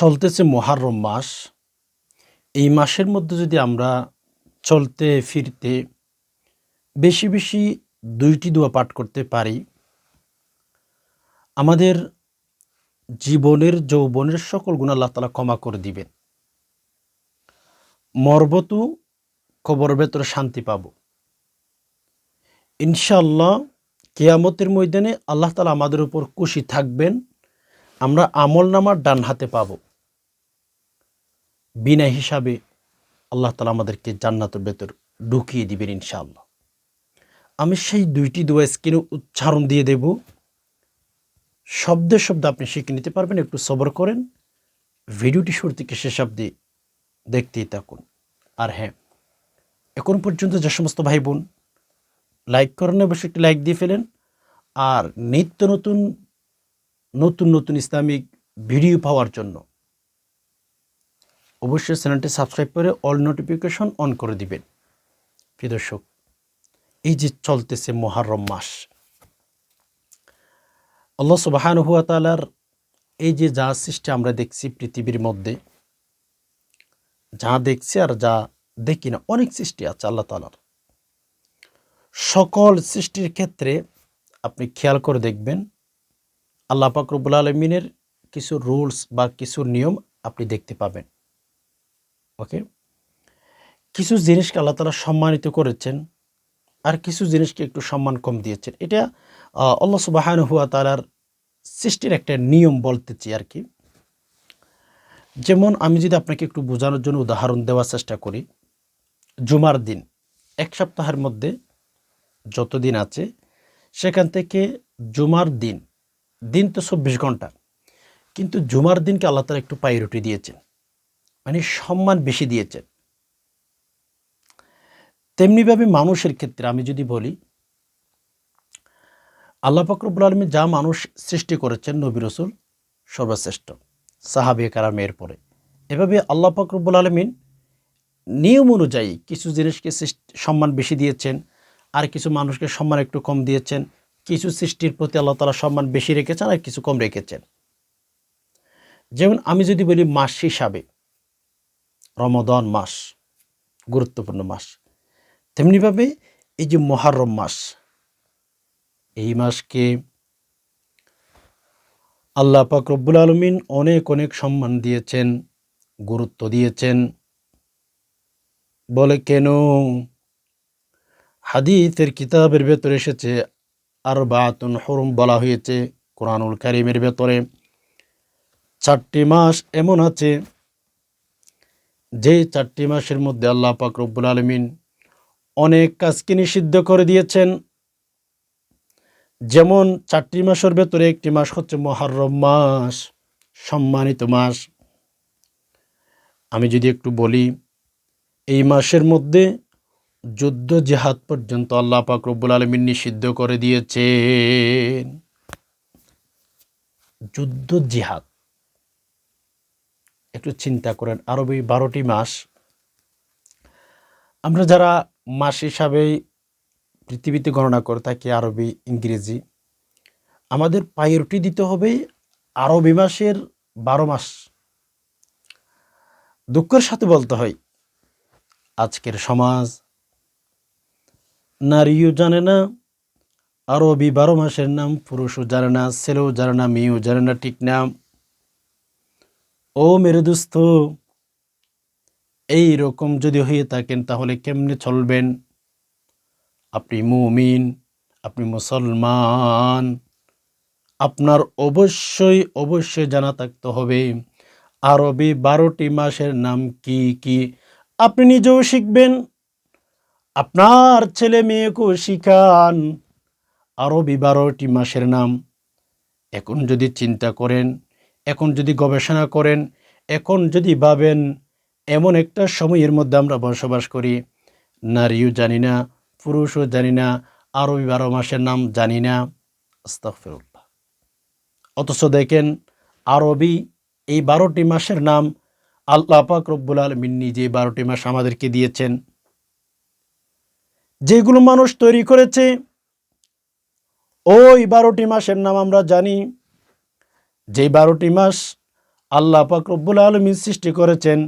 চলতেছে মহারম মাস। এই মাসের মধ্যে যদি আমরা চলতে, ফিরতে বেশি বেশি দুইটি দোয়া পাঠ করতে পারি, আমাদের জীবনের, যৌবনের সকল গুণ আল্লাহ তালা ক্ষমা করে দিবেন। মরবতু কবর ভেতরে শান্তি পাব। ইনশাল্লাহ কেয়ামতের ময়দানে আল্লাহ তালা আমাদের উপর খুশি থাকবেন। আমরা আমল নামার ডান হাতে পাব। বিনা হিসাবে আল্লাহ তালা আমাদেরকে জান্নাতের ভেতর ঢুকিয়ে দিবেন ইনশাআল্লাহ। আমি সেই দুইটি দোয়া স্ক্রিনে উচ্চারণ দিয়ে দেব। শব্দে শব্দ আপনি শিখে নিতে পারবেন, একটু সবর করেন। ভিডিওটি শুরু থেকে শেষ অব্দি দেখতেই থাকুন। আর হ্যাঁ এখন পর্যন্ত যে সমস্ত ভাই বোন লাইক করেন অবশ্যই একটি লাইক দিয়ে ফেলেন। আর নিত্য নতুন নতুন নতুন ইসলামিক ভিডিও পাওয়ার জন্য অবশ্যই চ্যানেলটি সাবস্ক্রাইব করে অল নোটিফিকেশন অন করে দিবেন। প্রিয় দর্শক, এই যে চলতেছে মহারম মাস, আল্লাহ সুবাহান হুয়া তালার এই যে যা সৃষ্টি আমরা দেখছি পৃথিবীর মধ্যে, যা দেখছি আর যা দেখি না, অনেক সৃষ্টি আছে আল্লাহ তালার সকল সৃষ্টির ক্ষেত্রে আপনি খেয়াল করে দেখবেন, আল্লাহ পাকরবুল আলমিনের কিছু রুলস বা কিছু নিয়ম আপনি দেখতে পাবেন। ওকে? কিছু জিনিসকে আল্লাহ তালা সম্মানিত করেছেন আর কিছু জিনিসকে একটু সম্মান কম দিয়েছেন। এটা আল্লাহ সুবাহান হুয়া তালার সৃষ্টির একটা নিয়ম বলতেছি আর কি। যেমন আমি যদি আপনাকে একটু বোঝানোর জন্য উদাহরণ দেওয়ার চেষ্টা করি। জুমার দিন, এক সপ্তাহের মধ্যে যত দিন আছে, সেখান থেকে জুমার দিন দিন তো চব্বিশ ঘণ্টা, কিন্তু জুমার দিনকে আল্লাহ তালা একটু প্রায়োরিটি দিয়েছেন। মানে সম্মান বেশি দিয়েছেন। তেমনিভাবে মানুষের ক্ষেত্রে আমি যদি বলি, আল্লাহ ফকরবুল আলমী যা মানুষ সৃষ্টি করেছেন নবী রসুল সর্বশ্রেষ্ঠ, সাহাবি কারামের পরে। এভাবে আল্লাহ ফকরবুল আলমিন নিয়ম অনুযায়ী কিছু জিনিসকে সম্মান বেশি দিয়েছেন, আর কিছু মানুষকে সম্মান একটু কম দিয়েছেন, কিছু সৃষ্টির প্রতি আল্লাহ তালা সম্মান বেশি রেখেছেন, আর কিছু কম রেখেছেন। যেমন আমি যদি বলি মাস হিসাবে রমদন মাস, গুরুত্বপূর্ণ মাস। তেমনিভাবে এই যে মহারম মাস, এই মাসকে আল্লাহ পাক রব্বুল আলমিন অনেক অনেক সম্মান দিয়েছেন, গুরুত্ব দিয়েছেন। বলে কেন? হাদিসের কিতাবের ভেতরে এসেছে আর বাতুন হরম বলা হয়েছে, কোরআনুল কারিমের ভেতরে। চারটি মাস এমন আছে যে চারটি মাসের মধ্যে আল্লাহ পাক রব্বুল আলমিন অনেক কাজকে নিষিদ্ধ করে দিয়েছেন? যেমন চারটি মাসের ভেতরে একটি মাস হচ্ছে মহারম মাস, সম্মানিত মাস। আমি যদি একটু বলি, এই মাসের মধ্যে যুদ্ধ জেহাদ পর্যন্ত আল্লাহ পাক রব্বুল আলমিন নিষিদ্ধ করে দিয়েছেন। যুদ্ধ জিহাদ। একটু চিন্তা করেন, আরবি বারোটি মাস। আমরা যারা মাস হিসাবে পৃথিবীতে গণনা করে থাকি আরবি, ইংরেজি, আমাদের প্রায়োরিটি দিতে হবে আরবি মাসের বারো মাস। দুঃখের সাথে বলতে হয়, আজকের সমাজ নারীও জানে না, আরবি বারো মাসের নাম, পুরুষও জানে না, ছেলেও জানে না, মেয়েও জানে না, ঠিক নাম ও মেরে দোস্ত এই রকম যদি হয়ে থাকেন তাহলে কেমনে চলবেন? আপনি মুমিন, আপনি মুসলমান, আপনার অবশ্যই অবশ্যই জানা থাকতে হবে, আরবি বারোটি মাসের নাম কি কি? আপনি নিজেও শিখবেন। আপনার ছেলে মেয়েকেও শিখান। আরবি বারোটি মাসের নাম। এখন যদি চিন্তা করেন এখন যদি গবেষণা করেন, এখন যদি ভাবেন, এমন একটা সময়ের মধ্যে আমরা বসবাস করি। নারীও জানি না, পুরুষও জানি না, আরবি বারো মাসের নাম জানি না। আস্তাগফিরুল্লাহ। অথচ দেখেন, আরবি এই বারোটি মাসের নাম আল্লাহ পাক রব্বুল আলমিন নিজে বারোটি মাস আমাদেরকে দিয়েছেন। যেগুলো মানুষ তৈরি করেছে, ওই বারোটি মাসের নাম আমরা জানি। যে বারোটি মাস আল্লাহ পাক রব্বুল সৃষ্টি করেছেন,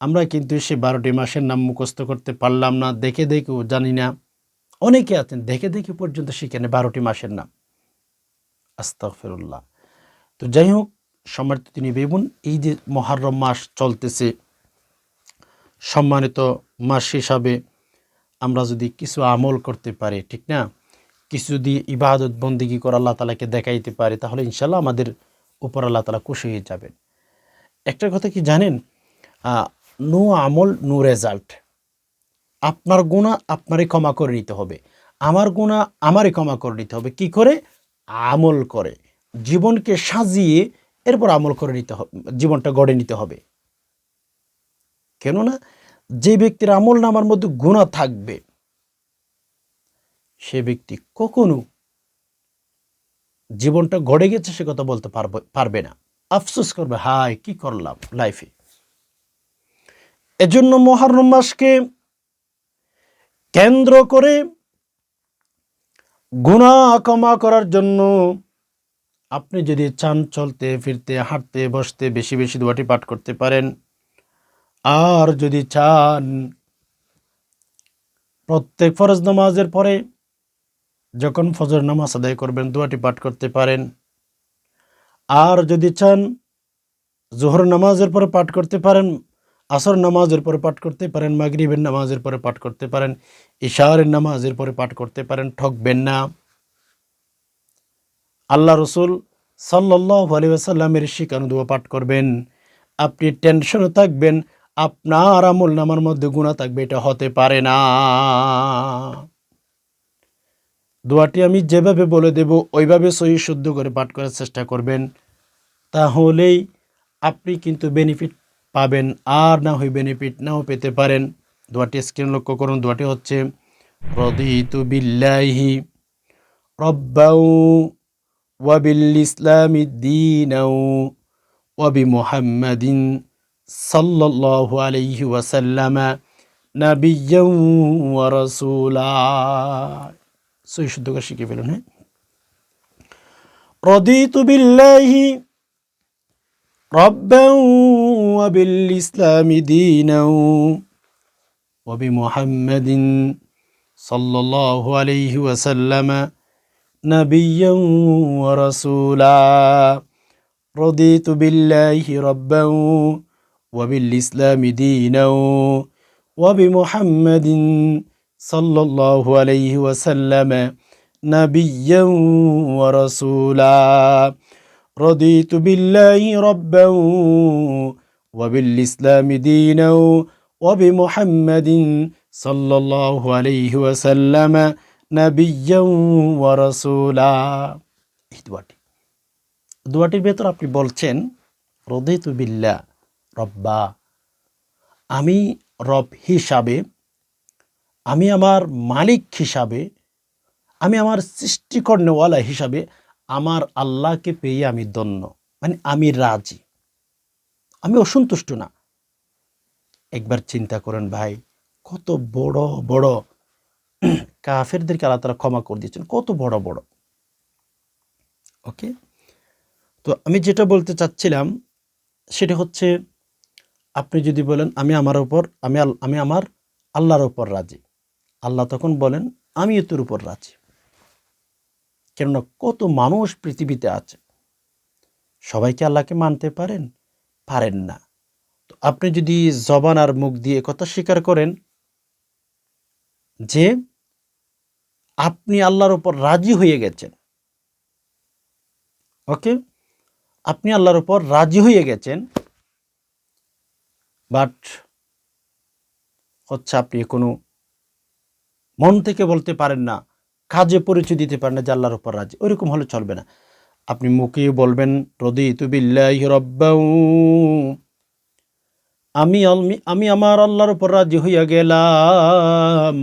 আমরা কিন্তু সে বারোটি মাসের নাম মুখস্থ করতে পারলাম না, দেখে দেখেও জানি না। অনেকে আছেন, দেখে দেখে পর্যন্ত সেখানে বারোটি মাসের নাম। আস্তাগফিরুল্লাহ। তো যাই হোক, সম্মানিত তিনি বেবুন এই যে মহারম মাস চলতেছে, সম্মানিত মাস হিসাবে আমরা যদি কিছু আমল করতে পারি, ঠিক না? কিছু যদি ইবাদত বন্দিগি করে আল্লাহ তালাকে দেখাইতে পারি, তাহলে ইনশাল্লাহ আমাদের উপর আল্লাহ তালা খুশি হয়ে যাবেন। একটা কথা কি জানেন? নো আমল, নো রেজাল্ট। আপনার গুণা আপনারই ক্ষমা করে নিতে হবে। আমার গুণা আমারই ক্ষমা করে নিতে হবে। কি করে? আমল করে। জীবনকে সাজিয়ে এরপর আমল করে নিতে হবে জীবনটা গড়ে নিতে হবে। কেননা, যে ব্যক্তির আমল নামার মধ্যে গুণা থাকবে, সে ব্যক্তি কখনো জীবনটা গড়ে গেছে সে কথা বলতে পারবে পারবে না। আফসোস করবে হাই কি করলাম লাইফে এজন্য মহারম মাসকে কেন্দ্র করে গুণা ক্ষমা করার জন্য আপনি যদি চান চলতে, ফিরতে, হাঁটতে, বসতে, বেশি বেশি দোয়াটি পাঠ করতে পারেন। আর যদি চান প্রত্যেক ফরজ নামাজের পরে যখন ফজর নামাজ আদায় করবেন, দোয়াটি পাঠ করতে পারেন। আর যদি চান, জোহর নামাজের পরে পাঠ করতে পারেন, আসর নামাজের পরে পাঠ করতে পারেন, মাগরিবের নামাজের পরে পাঠ করতে পারেন ইশারের নামাজের পরে পাঠ করতে পারেন, ঠকবেন না। আল্লাহ রসুল সাল্লাহ আলী শিকানু দোয়া পাঠ করবেন। আপনি টেনশনে থাকবেন, আপনার আমল নামার মধ্যে গুণা থাকবে, এটা হতে পারে না। দোয়াটি আমি যেভাবে বলে দেব, ওইভাবে সহি শুদ্ধ করে পাঠ করার চেষ্টা করবেন। তাহলেই আপনি কিন্তু বেনিফিট পাবেন, আর না হয় বেনিফিট নাও পেতে পারেন। দোয়াটি স্ক্রিন লক্ষ্য করুন, দোয়াটি হচ্ছে, রদিতু বিল্লাহি রব্বাউ ওয়াবিল ইসলামি দিনাউ ওয়াবি মুহাম্মাদিন সাল্লাল্লাহু আলাইহি ওয়াসাল্লামা নাবিয়্যাও ওয়া রাসূলা। সই শুদ্ধ করে শিখে ফেলুন হ্যাঁ রদিতু বিল্লাহি ربا وبالإسلام دينا وبمحمد صلى الله عليه وسلم نبيا ورسولا رضيت بالله ربا وبالإسلام دينا وبمحمد صلى الله عليه وسلم نبيا ورسولا رضيت بالله ربا وبالإسلام دينا وبمحمد صلى الله عليه وسلم نبيا ورسولا এই দোয়াটি দোয়াটির ভেতর আপনি বলছেন রদিতু বিল্লাহ রব্বা আমি রব হিসাবে আমি আমার মালিক হিসাবে, আমি আমার সৃষ্টিকর্ণওয়ালা হিসাবে আমার আল্লাহকে পেয়ে আমি দন্য মানে আমি রাজি। আমি অসন্তুষ্ট না। একবার চিন্তা করেন ভাই, কত বড় বড় কাফেরদেরকে আল্লাহ তারা ক্ষমা করে দিয়েছেন, কত বড় বড়। ওকে? তো আমি যেটা বলতে চাচ্ছিলাম, সেটা হচ্ছে, আপনি যদি বলেন, আমি আমার ওপর আমি আমি আমার আল্লাহর ওপর রাজি। আল্লাহ তখন বলেন আমি তোর উপর রাজি। কেননা কত মানুষ পৃথিবীতে আছে। সবাইকে আল্লাহকে মানতে পারেন? পারেন না। তো আপনি যদি জবান আর মুখ দিয়ে কথা স্বীকার করেন যে আপনি আল্লাহর উপর রাজি হয়ে গেছেন, ওকে? আপনি আল্লাহর উপর রাজি হয়ে গেছেন, বাট হচ্ছে আপনি কোনো মন থেকে বলতে পারেন না, কাজে পরিচয় দিতে পারেন না যে আল্লাহর উপর রাজি। ওইরকম হলে চলবে না। আপনি মুখে বলবেন, রদিতু বিল্লাহি রব্বাউ আমি আমি আমার আল্লাহর উপর রাজি হইয়া গেলাম।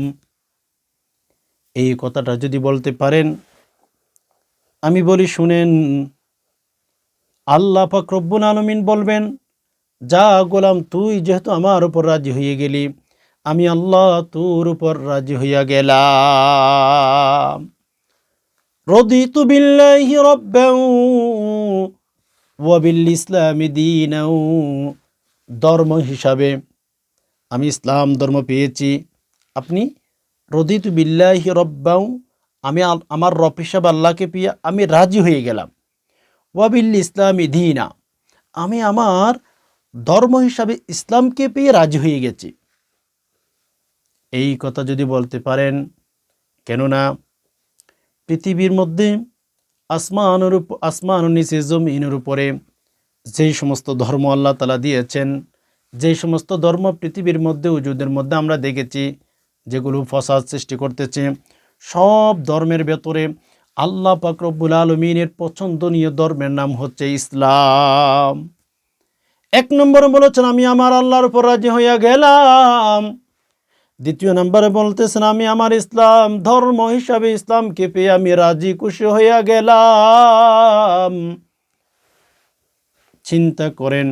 এই কথাটা যদি বলতে পারেন, আমি বলি, শুনেন, আল্লাহ পাক রব্বুল আলমিন বলবেন, যা গোলাম তুই যেহেতু আমার উপর রাজি হয়ে গেলি আমি আল্লাহ তোর উপর রাজি হইয়া গেলাম। রদিতু বিল্লাহি রব্বাউ ওয়াবিল ইসলামী দিনাও ধর্ম হিসাবে আমি ইসলাম ধর্ম পেয়েছি। আপনি রদিতু বিল্লাহি রব্বাউ আমি আমার রব হিসাবে আল্লাহকে পেয়ে আমি রাজি হয়ে গেলাম। ওয়াবিল ইসলামী দিনা, আমি আমার ধর্ম হিসাবে ইসলামকে পেয়ে রাজি হয়ে গেছি। এই কথা যদি বলতে পারেন, কেননা পৃথিবীর মধ্যে আসমানের আসমান নিচে জমিনের উপরে যেই সমস্ত ধর্ম আল্লাহ তালা দিয়েছেন, যেই সমস্ত ধর্ম পৃথিবীর মধ্যে উজুদের মধ্যে আমরা দেখেছি, যেগুলো ফসাদ সৃষ্টি করতেছে, সব ধর্মের ভেতরে আল্লাহ পাক রব্বুল আলমিনের পছন্দনীয় ধর্মের নাম হচ্ছে ইসলাম। এক নম্বর বলেছেন, আমি আমার আল্লাহর উপর রাজি হইয়া গেলাম। দ্বিতীয় নম্বরে বলতেছেন, আমি আমার ইসলাম, ধর্ম হিসাবে ইসলামকে পেয়ে আমি রাজি, খুশি হইয়া গেলাম। চিন্তা করেন,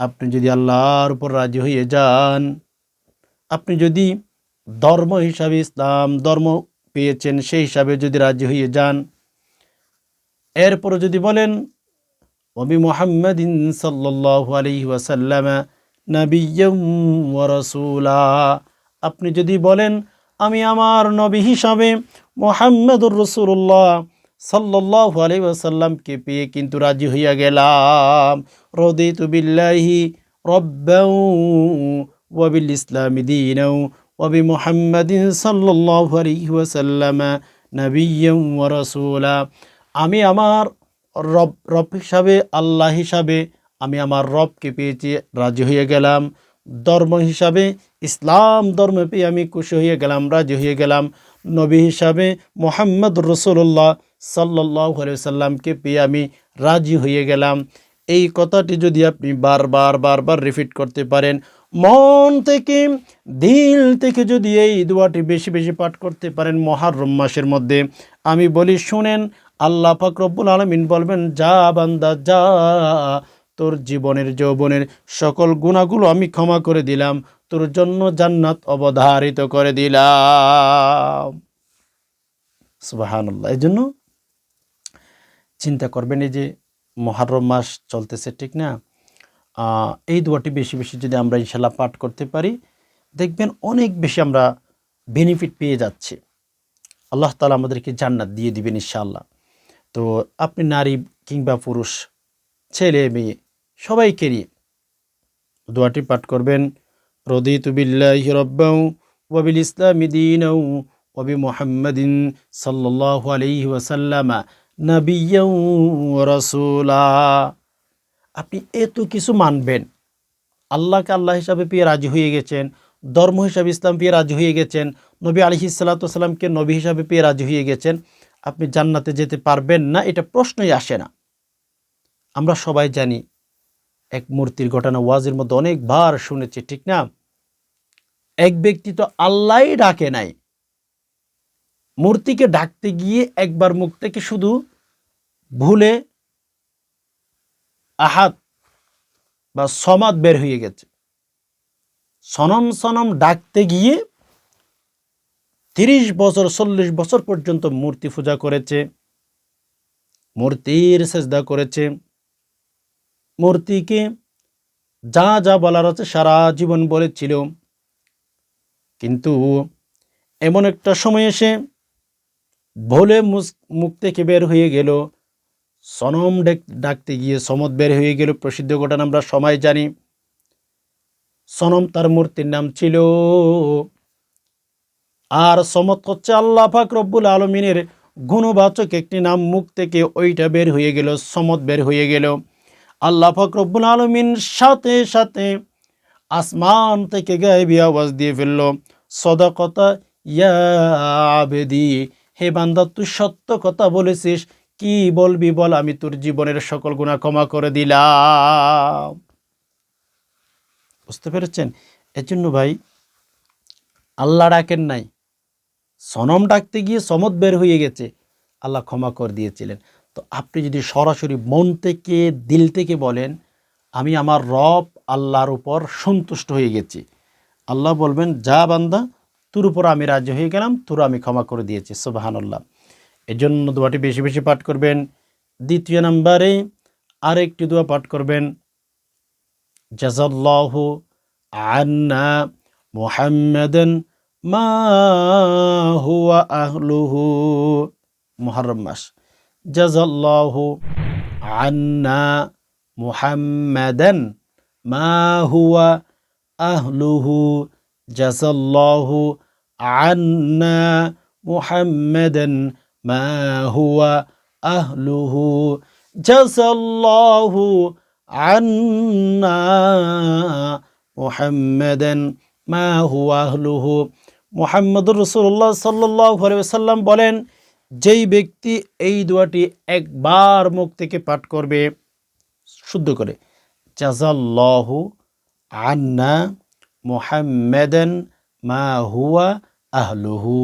আপনি যদি আল্লাহর উপর রাজি হয়ে যান, আপনি যদি ধর্ম হিসাবে ইসলাম, ধর্ম পেয়েছেন, সেই হিসাবে যদি রাজি হয়ে যান, এরপর যদি বলেন, ওবি মোহাম্মদিন সাল্লাল্লাহু আলাইহি ওয়াসাল্লাম ওয়া রাসূলা। আপনি যদি বলেন, আমি আমার নবী হিসাবে মোহাম্মদুর রসুল্লাহ আলাইহি ওয়াসাল্লামকে পেয়ে কিন্তু রাজি হইয়া গেলাম। রদিতু বিল্লাহি রব্বাউ ওয়া বিল ইসলামি দীনাও ওয়া বি মুহাম্মাদিন সাল্লাল্লাহু আলাইহি ওয়াসাল্লাম ওয়া আমি আমার রব রব হিসাবে, আল্লাহ হিসাবে আমি আমার রবকে পেয়েছি রাজি হয়ে গেলাম। ধর্ম হিসাবে, ইসলাম ধর্ম পেয়ে আমি খুশি হয়ে গেলাম, রাজি হয়ে গেলাম। নবী হিসাবে মোহাম্মদ রসুল্লাহ সাল্লাহ সাল্লামকে পেয়ে আমি রাজি হয়ে গেলাম। এই কথাটি যদি আপনি বারবার বারবার রিপিট করতে পারেন, মন থেকে, দিল থেকে যদি এই দোয়াটি বেশি বেশি পাঠ করতে পারেন মহারম মাসের মধ্যে, আমি বলি, শুনেন, আল্লাহ ফাকরবুল আলমিন বলবেন, যা বান্দা যা তোর জীবনের যৌবনের সকল গুণাগুলো আমি ক্ষমা করে দিলাম। তোর জন্য জান্নাত অবধারিত করে দিলাম। সুবাহান্লাহ এই জন্য চিন্তা করবেন, এই যে মহারম মাস চলতেছে, ঠিক না? এই দোয়াটি বেশি বেশি যদি আমরা ইনশাল্লাহ পাঠ করতে পারি, দেখবেন অনেক বেশি আমরা বেনিফিট পেয়ে যাচ্ছি। আল্লাহ তালা আমাদেরকে জান্নাত দিয়ে দিবেন ইনশাআল্লাহ তো আপনি নারী কিংবা পুরুষ, ছেলে, মেয়ে সবাইকে নিয়ে। দোয়াটি পাঠ করবেন রব্বাউ ওয়াবিল ইসলামি দীনাও ওয়াবি মুহাম্মাদিন সাল্লাল্লাহু আলাইহি ওয়াসাল্লাম নাবিয়্যাও ওয়া রাসূলা। আপনি এত কিছু মানবেন। আল্লাহকে আল্লাহ হিসাবে পেয়ে রাজি হয়ে গেছেন, ধর্ম হিসাবে ইসলাম পেয়ে রাজি হয়ে গেছেন, নবী আলহি সাল্লাতামকে নবী হিসাবে পেয়ে রাজি হয়ে গেছেন, আপনি জান্নাতে যেতে পারবেন না, এটা প্রশ্নই আসে না। আমরা সবাই জানি এক মূর্তির ঘটনা ওয়াজের মধ্যে অনেকবার শুনেছি, ঠিক না? এক ব্যক্তি তো আল্লাহই ডাকে নাই। মূর্তিকে ডাকতে গিয়ে একবার মুখ থেকে শুধু ভুলে আহাত বা সমাদ বের হয়ে গেছে। সনম সনম ডাকতে গিয়ে তিরিশ বছর, চল্লিশ বছর পর্যন্ত মূর্তি পূজা করেছে, মূর্তির সেজদা করেছে। মূর্তিকে যা যা বলার আছে সারা জীবন বলেছিল। কিন্তু এমন একটা সময় এসে ভোলে মুখ থেকে বের হয়ে গেল। সনম ডাক- ডাকতে গিয়ে সমত বের হয়ে গেল। প্রসিদ্ধ ঘটনা আমরা সময় জানি। সনম তার মূর্তির নাম ছিল আর সমত হচ্ছে আল্লাহ পাক রব্বুল আলমিনের গুণবাচক একটি নাম। মুখ থেকে ওইটা বের হয়ে গেল সমত বের হয়ে গেল। আল্লাহ পাক রব্বুল আলমিন সাথে সাথে আসমান থেকে গায়েবী আওয়াজ দিয়ে ফেলল, সদাকতা, ইয়া আবেদি, হে বান্দা, তুই সত্য কথা বলেছিস, কি বলবি বল, আমি তোর জীবনের সকল গুণা ক্ষমা করে দিলাম। বুঝতে পেরেছেন? এর জন্য ভাই, আল্লাহ ডাকেন নাই, সনম ডাকতে গিয়ে সমত বের হয়ে গেছে, আল্লাহ ক্ষমা করে দিয়েছিলেন। তো আপনি যদি সরাসরি মন থেকে, দিল থেকে বলেন, আমি আমার রব আল্লাহর উপর সন্তুষ্ট হয়ে গেছি। আল্লাহ বলবেন, যা বান্দা, তোর উপর আমি রাজি হয়ে গেলাম, তোর আমি ক্ষমা করে দিয়েছি। সুবাহান্লাহ এর জন্য দোয়াটি বেশি বেশি পাঠ করবেন। দ্বিতীয় নম্বরে আরেকটি দোয়া পাঠ করবেন। জাজাল্লাহু আন্না মুহাম্মাদান মা হুয়া আহলুহু মুহররম মাস। জাজাল্লাহু আন্না মুহাম্মাদান মা হুয়া আহলুহু জাজাল্লাহু আন্না মুহাম্মাদান মা হুয়া আহলুহু জাজাল্লাহু আন্না মুহাম্মাদান মা হুয়া আহলুহু। মুহাম্মদুর রসুল্লাহ সাল্লাহ সাল্লাম বলেন যেই ব্যক্তি এই দোয়াটি একবার মুখ থেকে পাঠ করবে, শুদ্ধ করে জাজাল্লাহু আন্না মুহাম্মাদান মা হুয়া আহলুহু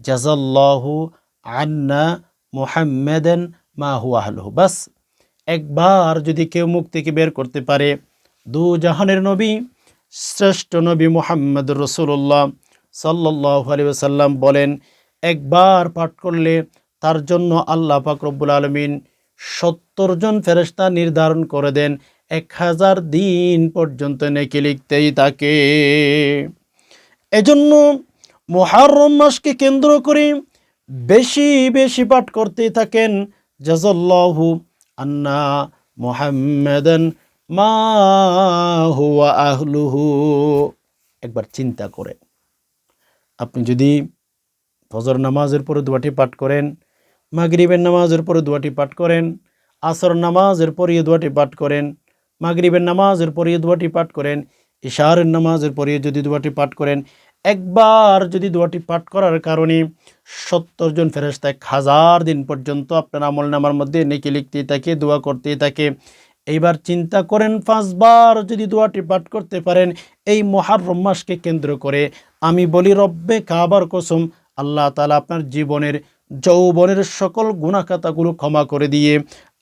জাজাল্লাহু আন্না মুহাম্মাদান মা হুয়া আহলুহু বাস, একবার যদি কেউ মুখ থেকে বের করতে পারে, দু জাহানের নবী, শ্রেষ্ঠ নবী মোহাম্মদ রসুল্লাহ সাল্লাহ আলী সাল্লাম বলেন একবার পাঠ করলে তার জন্য আল্লাহ রব্বুল আলমিন সত্তর জন ফেরেস্তা নির্ধারণ করে দেন। এক হাজার দিন পর্যন্ত নেকি লিখতেই থাকে এজন্য মহারম মাসকে কেন্দ্র করে বেশি বেশি পাঠ করতেই থাকেন। জাজাল্লাহু আন্না মোহাম্মদন মা হুয়া একবার চিন্তা করে। আপনি যদি ফজর নামাজের পরে দোয়াটি পাঠ করেন, মাগরিবের নামাজের পরে দোয়াটি পাঠ করেন, আসর নামাজের পরে দোয়াটি পাঠ করেন, মাগরিবের নামাজের পরে দোয়াটি পাঠ করেন, ইশারের নামাজের পরে যদি দোয়াটি পাঠ করেন, একবার যদি দোয়াটি পাঠ করার কারণে সত্তর জন ফেরেস্তা এক হাজার দিন পর্যন্ত আপনার আমল নামার মধ্যে নেকি লিখতেই থাকে, দোয়া করতেই থাকে। এইবার চিন্তা করেন পাঁচবার যদি দোয়াটি পাঠ করতে পারেন, এই মহারম মাসকে কেন্দ্র করে আমি বলি, রব্বে কাবার কসম আল্লাহ তালা আপনার জীবনের, যৌবনের সকল গুণাখাতাগুলো ক্ষমা করে দিয়ে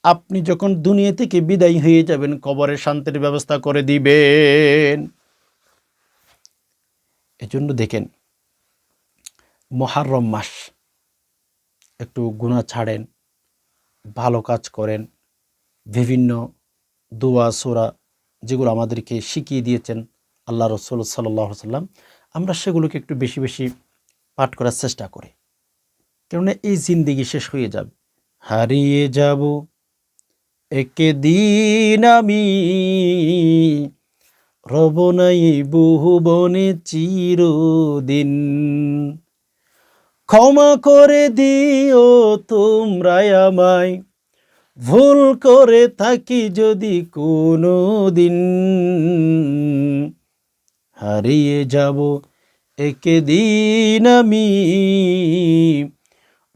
আপনি যখন দুনিয়া থেকে বিদায় হয়ে যাবেন কবরের শান্তির ব্যবস্থা করে দিবেন। এজন্য দেখেন, মহারম মাস, একটু গুণা ছাড়েন, ভালো কাজ করেন, বিভিন্ন দোয়া, সোরা যেগুলো আমাদেরকে শিখিয়ে দিয়েছেন আল্লাহ রসুল সাল্লাম আমরা সেগুলোকে একটু বেশি বেশি পাঠ করার চেষ্টা করি। কেননা এই জিন্দিগি শেষ হয়ে যাবে। হারিয়ে যাব। একে দিন আমি। রব নাই বহুবনে চিরদিন। ক্ষমা করে দিও তোমরাই আমায়। ভুল করে থাকি যদি কোনো দিন হারিয়ে যাব। একে দিন আমি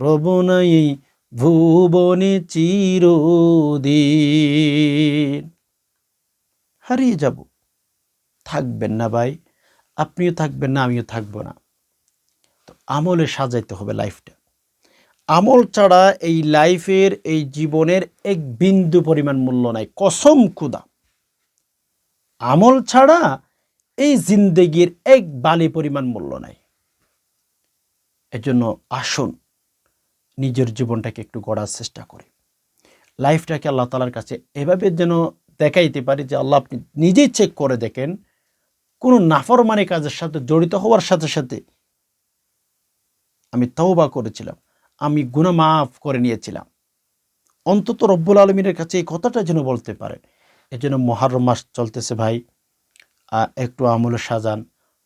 রবনাই ভুবনে চিরদিন। হারিয়ে যাব। থাকবেন না ভাই। আপনিও থাকবেন না, আমিও থাকব না। তো আমলে সাজাইতে হবে লাইফটা। আমল ছাড়া এই লাইফের, এই জীবনের এক বিন্দু পরিমাণ মূল্য নাই। কসম ক্ষুদা আমল ছাড়া এই জিন্দেগির এক বালি পরিমাণ মূল্য নাই। এজন্য আসুন নিজের জীবনটাকে একটু গড়ার চেষ্টা করি। লাইফটাকে আল্লাহ তালার কাছে এভাবে যেন দেখাইতে পারি যে আল্লাহ আপনি নিজেই চেক করে দেখেন, কোনো নাফরমানি কাজের সাথে জড়িত হওয়ার সাথে সাথে আমি তওবা করেছিলাম, আমি গুণা মাফ করে নিয়েছিলাম। অন্তত রব্বুল আলমীর কাছে এই কথাটা যেন বলতে পারেন এই জন্য মহারম মাস চলতেছে ভাই। একটু আমলে সাজান,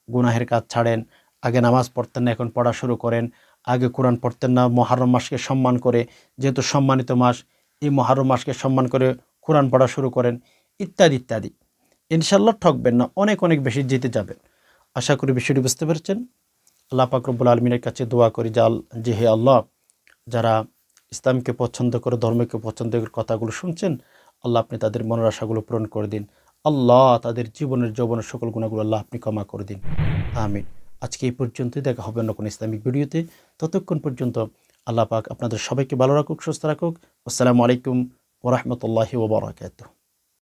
গুনাহের কাজ ছাড়েন, আগে নামাজ পড়তেন না, এখন পড়া শুরু করেন, আগে কোরআন পড়তেন না, মহারম মাসকে সম্মান করে, যেহেতু সম্মানিত মাস, এই মহারম মাসকে সম্মান করে কোরআন পড়া শুরু করেন, ইত্যাদি ইত্যাদি। ইনশাল্লাহ ঠকবেন না, অনেক অনেক বেশি জিতে যাবেন। আশা করি বিষয়টি বুঝতে পেরেছেন। আল্লাহ পাকরবুল আলমিনের কাছে দোয়া করি জাল যে হে আল্লাহ, যারা ইসলামকে পছন্দ করে, ধর্মকে পছন্দ করে কথাগুলো শুনছেন, আল্লাহ আপনি তাদের মনের আশাগুলো পূরণ করে দিন। আল্লাহ তাদের জীবনের যৌবনের সকল গুণাগুলো আল্লাহ আপনি ক্ষমা করে দিন। আমিন। আজকে এই পর্যন্তই দেখা হবে অন্য কোনো ইসলামিক ভিডিওতে। ততক্ষণ পর্যন্ত আল্লাহ পাক আপনাদের সবাইকে ভালো রাখুক, সুস্থ রাখুক। আসসালামু আলাইকুম ওরহমতুল্লাহি ওবরাকাতুহ